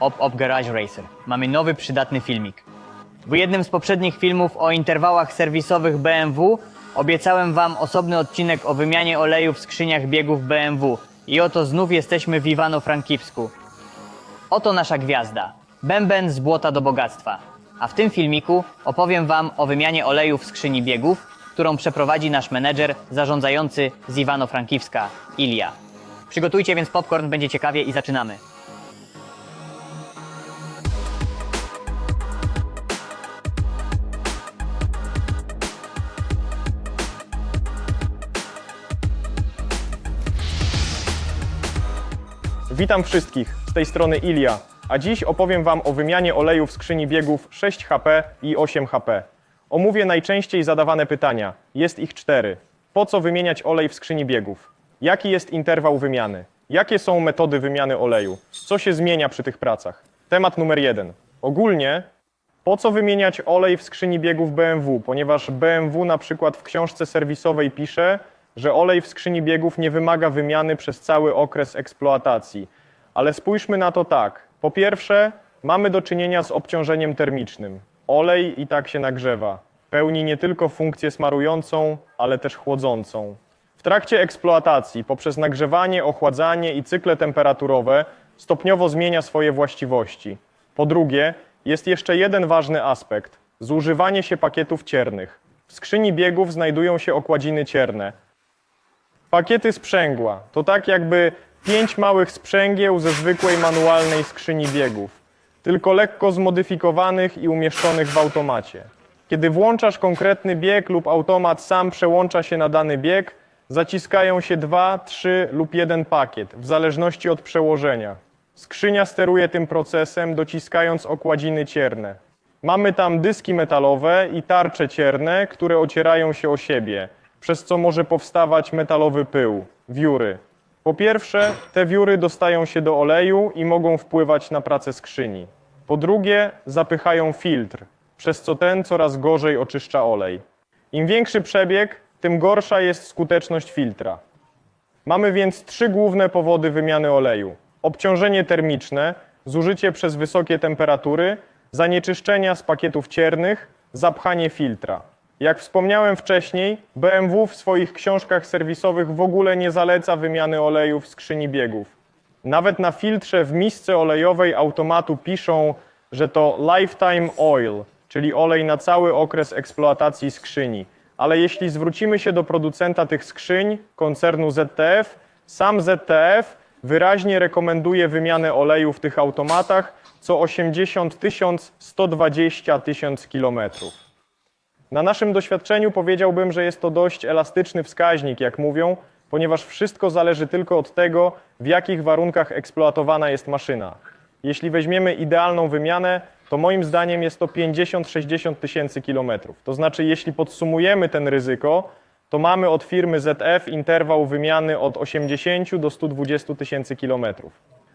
Op Op Garage Racer. Mamy nowy, przydatny filmik. W jednym z poprzednich filmów o interwałach serwisowych BMW obiecałem Wam osobny odcinek o wymianie oleju w skrzyniach biegów BMW. I oto znów jesteśmy w Iwano-Frankivsku. Oto nasza gwiazda. Bęben z błota do bogactwa. A w tym filmiku opowiem Wam o wymianie oleju w skrzyni biegów, którą przeprowadzi nasz menedżer zarządzający z Iwano-Frankiwska, Ilia. Przygotujcie więc popcorn, będzie ciekawie i zaczynamy. Witam wszystkich, z tej strony Ilia, a dziś opowiem Wam o wymianie oleju w skrzyni biegów 6HP i 8HP. Omówię najczęściej zadawane pytania, jest ich cztery. Po co wymieniać olej w skrzyni biegów? Jaki jest interwał wymiany? Jakie są metody wymiany oleju? Co się zmienia przy tych pracach? Temat numer jeden. Ogólnie po co wymieniać olej w skrzyni biegów BMW? Ponieważ BMW na przykład w książce serwisowej pisze, że olej w skrzyni biegów nie wymaga wymiany przez cały okres eksploatacji. Ale spójrzmy na to tak. Po pierwsze, mamy do czynienia z obciążeniem termicznym. Olej i tak się nagrzewa. Pełni nie tylko funkcję smarującą, ale też chłodzącą. W trakcie eksploatacji, poprzez nagrzewanie, ochładzanie i cykle temperaturowe, stopniowo zmienia swoje właściwości. Po drugie, jest jeszcze jeden ważny aspekt zużywanie się pakietów ciernych. W skrzyni biegów znajdują się okładziny cierne. Pakiety sprzęgła to tak jakby pięć małych sprzęgieł ze zwykłej manualnej skrzyni biegów, tylko lekko zmodyfikowanych i umieszczonych w automacie. Kiedy włączasz konkretny bieg lub automat sam przełącza się na dany bieg, zaciskają się dwa, trzy lub jeden pakiet, w zależności od przełożenia. Skrzynia steruje tym procesem, dociskając okładziny cierne. Mamy tam dyski metalowe i tarcze cierne, które ocierają się o siebie, przez co może powstawać metalowy pył, wióry. Po pierwsze, te wióry dostają się do oleju i mogą wpływać na pracę skrzyni. Po drugie, zapychają filtr, przez co ten coraz gorzej oczyszcza olej. Im większy przebieg, tym gorsza jest skuteczność filtra. Mamy więc trzy główne powody wymiany oleju: obciążenie termiczne, zużycie przez wysokie temperatury, zanieczyszczenia z pakietów ciernych, zapchanie filtra. Jak wspomniałem wcześniej, BMW w swoich książkach serwisowych w ogóle nie zaleca wymiany oleju w skrzyni biegów. Nawet na filtrze w misce olejowej automatu piszą, że to lifetime oil, czyli olej na cały okres eksploatacji skrzyni. Ale jeśli zwrócimy się do producenta tych skrzyń, koncernu ZTF, sam ZTF wyraźnie rekomenduje wymianę oleju w tych automatach co 80 tysiąc 120 tysiąc kilometrów. Na naszym doświadczeniu powiedziałbym, że jest to dość elastyczny wskaźnik, jak mówią, ponieważ wszystko zależy tylko od tego, w jakich warunkach eksploatowana jest maszyna. Jeśli weźmiemy idealną wymianę, to moim zdaniem jest to 50-60 tysięcy kilometrów. To znaczy, jeśli podsumujemy ten ryzyko, to mamy od firmy ZF interwał wymiany od 80 do 120 tysięcy kilometrów.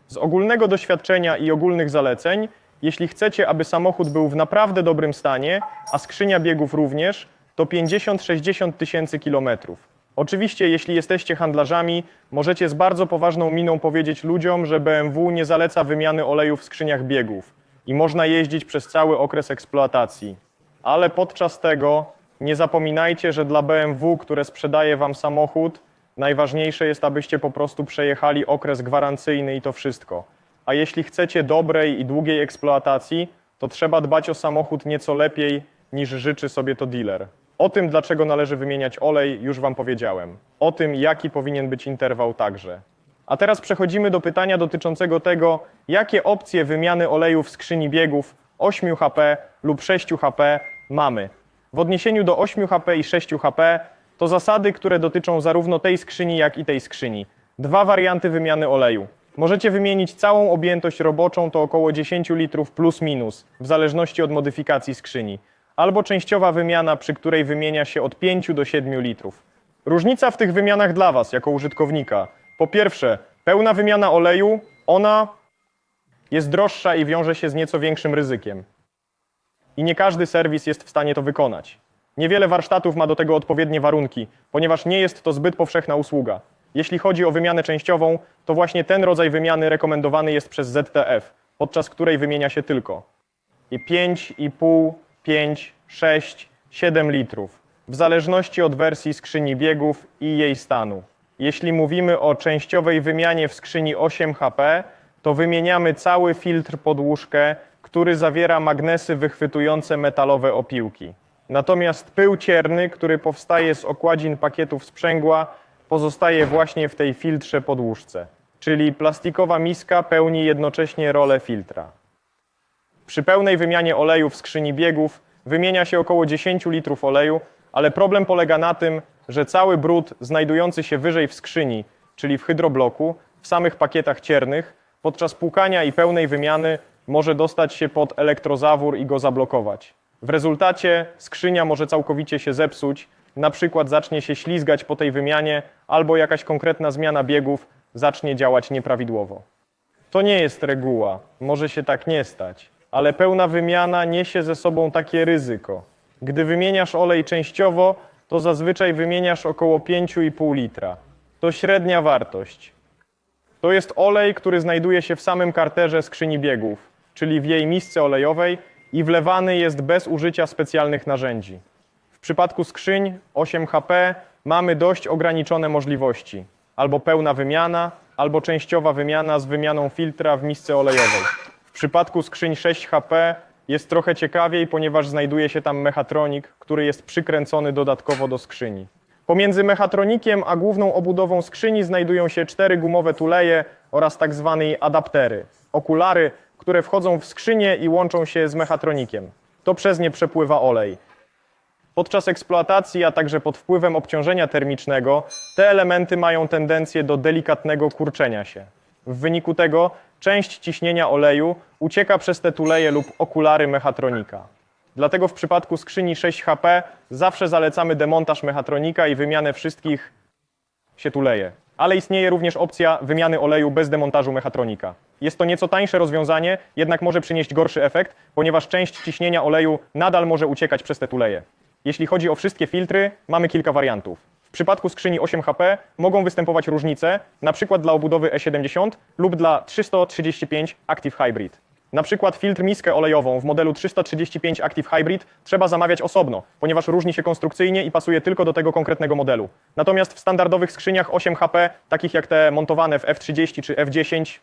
Z ogólnego doświadczenia i ogólnych zaleceń, jeśli chcecie, aby samochód był w naprawdę dobrym stanie, a skrzynia biegów również, to 50-60 tysięcy kilometrów. Oczywiście, jeśli jesteście handlarzami, możecie z bardzo poważną miną powiedzieć ludziom, że BMW nie zaleca wymiany oleju w skrzyniach biegów i można jeździć przez cały okres eksploatacji. Ale podczas tego nie zapominajcie, że dla BMW, które sprzedaje Wam samochód, najważniejsze jest, abyście po prostu przejechali okres gwarancyjny i to wszystko. A jeśli chcecie dobrej i długiej eksploatacji, to trzeba dbać o samochód nieco lepiej niż życzy sobie to dealer. O tym, dlaczego należy wymieniać olej, już Wam powiedziałem. O tym, jaki powinien być interwał także. A teraz przechodzimy do pytania dotyczącego tego, jakie opcje wymiany oleju w skrzyni biegów 8 HP lub 6 HP mamy. W odniesieniu do 8 HP i 6 HP to zasady, które dotyczą zarówno tej skrzyni, jak i tej skrzyni. Dwa warianty wymiany oleju. Możecie wymienić całą objętość roboczą, to około 10 litrów plus minus, w zależności od modyfikacji skrzyni. Albo częściowa wymiana, przy której wymienia się od 5 do 7 litrów. Różnica w tych wymianach dla Was, jako użytkownika. Po pierwsze, pełna wymiana oleju, ona jest droższa i wiąże się z nieco większym ryzykiem. I nie każdy serwis jest w stanie to wykonać. Niewiele warsztatów ma do tego odpowiednie warunki, ponieważ nie jest to zbyt powszechna usługa. Jeśli chodzi o wymianę częściową, to właśnie ten rodzaj wymiany rekomendowany jest przez ZTF. podczas której wymienia się tylko 5,5, 5, 6, 7 litrów, w zależności od wersji skrzyni biegów i jej stanu. Jeśli mówimy o częściowej wymianie w skrzyni 8 HP, to wymieniamy cały filtr pod łóżkę, który zawiera magnesy wychwytujące metalowe opiłki. Natomiast pył cierny, który powstaje z okładzin pakietów sprzęgła, pozostaje właśnie w tej filtrze pod łóżce. Czyli plastikowa miska pełni jednocześnie rolę filtra. Przy pełnej wymianie oleju w skrzyni biegów wymienia się około 10 litrów oleju, ale problem polega na tym, że cały brud znajdujący się wyżej w skrzyni, czyli w hydrobloku, w samych pakietach ciernych, podczas płukania i pełnej wymiany może dostać się pod elektrozawór i go zablokować. W rezultacie skrzynia może całkowicie się zepsuć, na przykład zacznie się ślizgać po tej wymianie, albo jakaś konkretna zmiana biegów zacznie działać nieprawidłowo. To nie jest reguła, może się tak nie stać, ale pełna wymiana niesie ze sobą takie ryzyko. Gdy wymieniasz olej częściowo, to zazwyczaj wymieniasz około 5,5 litra. To średnia wartość. To jest olej, który znajduje się w samym karterze skrzyni biegów, czyli w jej misce olejowej i wlewany jest bez użycia specjalnych narzędzi. Przypadku skrzyń 8 HP mamy dość ograniczone możliwości. Albo pełna wymiana, albo częściowa wymiana z wymianą filtra w misce olejowej. W przypadku skrzyń 6 HP jest trochę ciekawiej, ponieważ znajduje się tam mechatronik, który jest przykręcony dodatkowo do skrzyni. Pomiędzy mechatronikiem a główną obudową skrzyni znajdują się cztery gumowe tuleje oraz tak zwane adaptery, okulary, które wchodzą w skrzynię i łączą się z mechatronikiem. To przez nie przepływa olej. Podczas eksploatacji, a także pod wpływem obciążenia termicznego, te elementy mają tendencję do delikatnego kurczenia się. W wyniku tego część ciśnienia oleju ucieka przez te tuleje lub okulary mechatronika. Dlatego w przypadku skrzyni 6 HP zawsze zalecamy demontaż mechatronika i wymianę wszystkich się tuleje. Ale istnieje również opcja wymiany oleju bez demontażu mechatronika. Jest to nieco tańsze rozwiązanie, jednak może przynieść gorszy efekt, ponieważ część ciśnienia oleju nadal może uciekać przez te tuleje. Jeśli chodzi o wszystkie filtry, mamy kilka wariantów. W przypadku skrzyni 8 HP mogą występować różnice, przykład dla obudowy E70 lub dla 335 Active Hybrid. Na przykład filtr miskę olejową w modelu 335 Active Hybrid trzeba zamawiać osobno, ponieważ różni się konstrukcyjnie i pasuje tylko do tego konkretnego modelu. Natomiast w standardowych skrzyniach 8 HP, takich jak te montowane w F30 czy F10,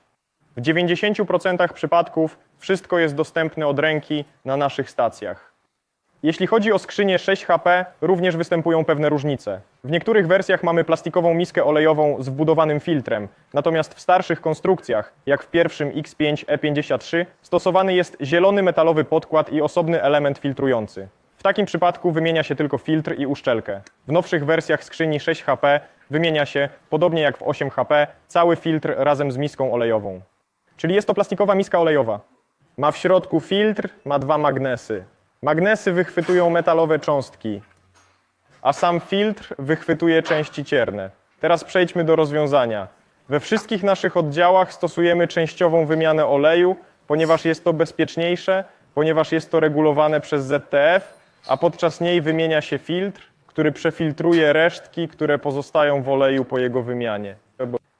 w 90% przypadków wszystko jest dostępne od ręki na naszych stacjach. Jeśli chodzi o skrzynię 6 HP, również występują pewne różnice. W niektórych wersjach mamy plastikową miskę olejową z wbudowanym filtrem, natomiast w starszych konstrukcjach, jak w pierwszym X5 E53, stosowany jest zielony metalowy podkład i osobny element filtrujący. W takim przypadku wymienia się tylko filtr i uszczelkę. W nowszych wersjach skrzyni 6 HP wymienia się, podobnie jak w 8 HP, cały filtr razem z miską olejową. Czyli jest to plastikowa miska olejowa. Ma w środku filtr, ma dwa magnesy. Magnesy wychwytują metalowe cząstki, a sam filtr wychwytuje części cierne. Teraz przejdźmy do rozwiązania. We wszystkich naszych oddziałach stosujemy częściową wymianę oleju, ponieważ jest to bezpieczniejsze, ponieważ jest to regulowane przez ZTF, a podczas niej wymienia się filtr, który przefiltruje resztki, które pozostają w oleju po jego wymianie.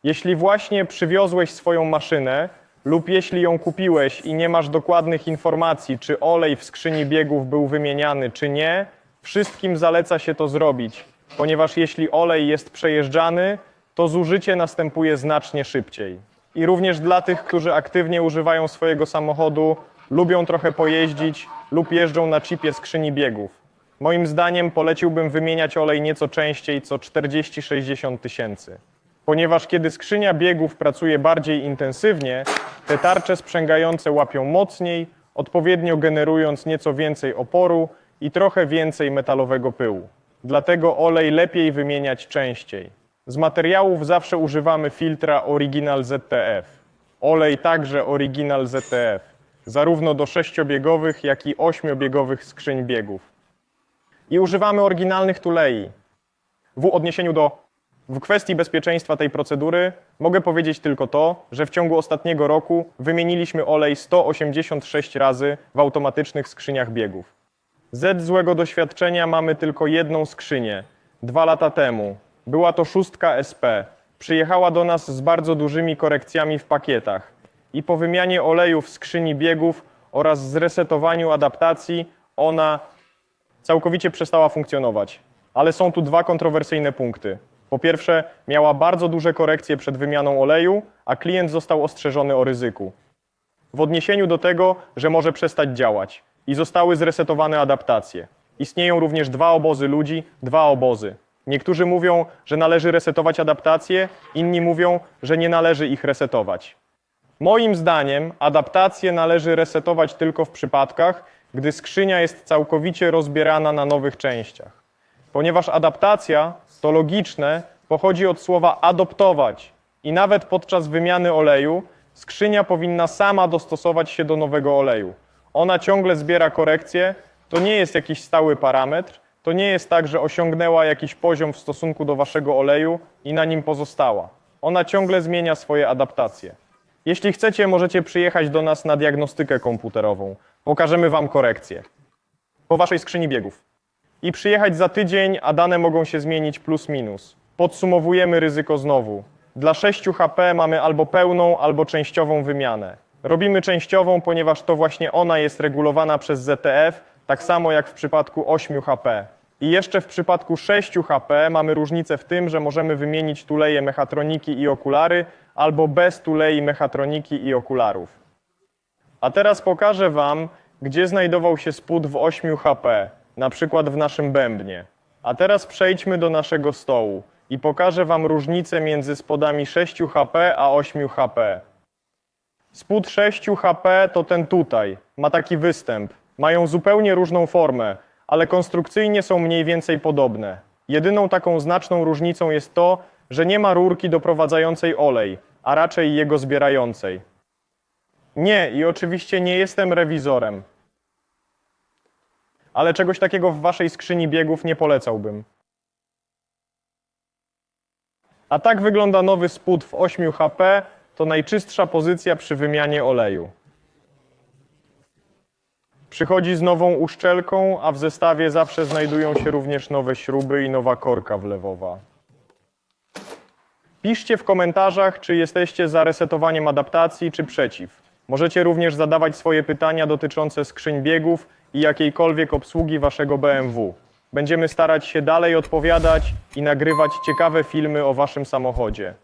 Jeśli właśnie przywiozłeś swoją maszynę lub jeśli ją kupiłeś i nie masz dokładnych informacji, czy olej w skrzyni biegów był wymieniany, czy nie, wszystkim zaleca się to zrobić, ponieważ jeśli olej jest przejeżdżany, to zużycie następuje znacznie szybciej. I również dla tych, którzy aktywnie używają swojego samochodu, lubią trochę pojeździć lub jeżdżą na chipie skrzyni biegów. Moim zdaniem poleciłbym wymieniać olej nieco częściej, co 40-60 tysięcy ponieważ kiedy skrzynia biegów pracuje bardziej intensywnie, te tarcze sprzęgające łapią mocniej, odpowiednio generując nieco więcej oporu i trochę więcej metalowego pyłu. Dlatego olej lepiej wymieniać częściej. Z materiałów zawsze używamy filtra Original ZTF. Olej także Original ZTF, zarówno do sześciobiegowych, jak i ośmiobiegowych skrzyń biegów. I używamy oryginalnych tulei. W odniesieniu do w kwestii bezpieczeństwa tej procedury mogę powiedzieć tylko to, że w ciągu ostatniego roku wymieniliśmy olej 186 razy w automatycznych skrzyniach biegów. Z złego doświadczenia mamy tylko jedną skrzynię. Dwa lata temu. Była to szóstka SP. Przyjechała do nas z bardzo dużymi korekcjami w pakietach. i po wymianie oleju w skrzyni biegów oraz zresetowaniu adaptacji ona całkowicie przestała funkcjonować. Ale są tu dwa kontrowersyjne punkty. Po pierwsze, miała bardzo duże korekcje przed wymianą oleju, a klient został ostrzeżony o ryzyku. W odniesieniu do tego, że może przestać działać i zostały zresetowane adaptacje. Istnieją również dwa obozy ludzi, dwa obozy. Niektórzy mówią, że należy resetować adaptacje, inni mówią, że nie należy ich resetować. Moim zdaniem adaptacje należy resetować tylko w przypadkach, gdy skrzynia jest całkowicie rozbierana na nowych częściach. Ponieważ adaptacja, to logiczne, pochodzi od słowa adoptować i nawet podczas wymiany oleju skrzynia powinna sama dostosować się do nowego oleju. Ona ciągle zbiera korekcje, to nie jest jakiś stały parametr, to nie jest tak, że osiągnęła jakiś poziom w stosunku do waszego oleju i na nim pozostała. Ona ciągle zmienia swoje adaptacje. Jeśli chcecie, możecie przyjechać do nas na diagnostykę komputerową. Pokażemy Wam korekcje po Waszej skrzyni biegów. I przyjechać za tydzień, a dane mogą się zmienić plus minus. Podsumowujemy ryzyko znowu. Dla 6 HP mamy albo pełną, albo częściową wymianę. Robimy częściową, ponieważ to właśnie ona jest regulowana przez ZTF, tak samo jak w przypadku 8 HP. I jeszcze w przypadku 6 HP mamy różnicę w tym, że możemy wymienić tuleje mechatroniki i okulary, albo bez tulei mechatroniki i okularów. A teraz pokażę Wam, gdzie znajdował się spód w 8 HP, na przykład w naszym bębnie. A teraz przejdźmy do naszego stołu i pokażę Wam różnicę między spodami 6 HP a 8 HP. Spód 6 HP to ten tutaj, ma taki występ. Mają zupełnie różną formę, ale konstrukcyjnie są mniej więcej podobne. Jedyną taką znaczną różnicą jest to, że nie ma rurki doprowadzającej olej, a raczej jego zbierającej. Nie, i oczywiście nie jestem rewizorem. Ale czegoś takiego w waszej skrzyni biegów nie polecałbym. A tak wygląda nowy spód w 8 HP. To najczystsza pozycja przy wymianie oleju. Przychodzi z nową uszczelką, a w zestawie zawsze znajdują się również nowe śruby i nowa korka wlewowa. Piszcie w komentarzach, czy jesteście za resetowaniem adaptacji, czy przeciw. Możecie również zadawać swoje pytania dotyczące skrzyń biegów i jakiejkolwiek obsługi waszego BMW. Będziemy starać się dalej odpowiadać i nagrywać ciekawe filmy o waszym samochodzie.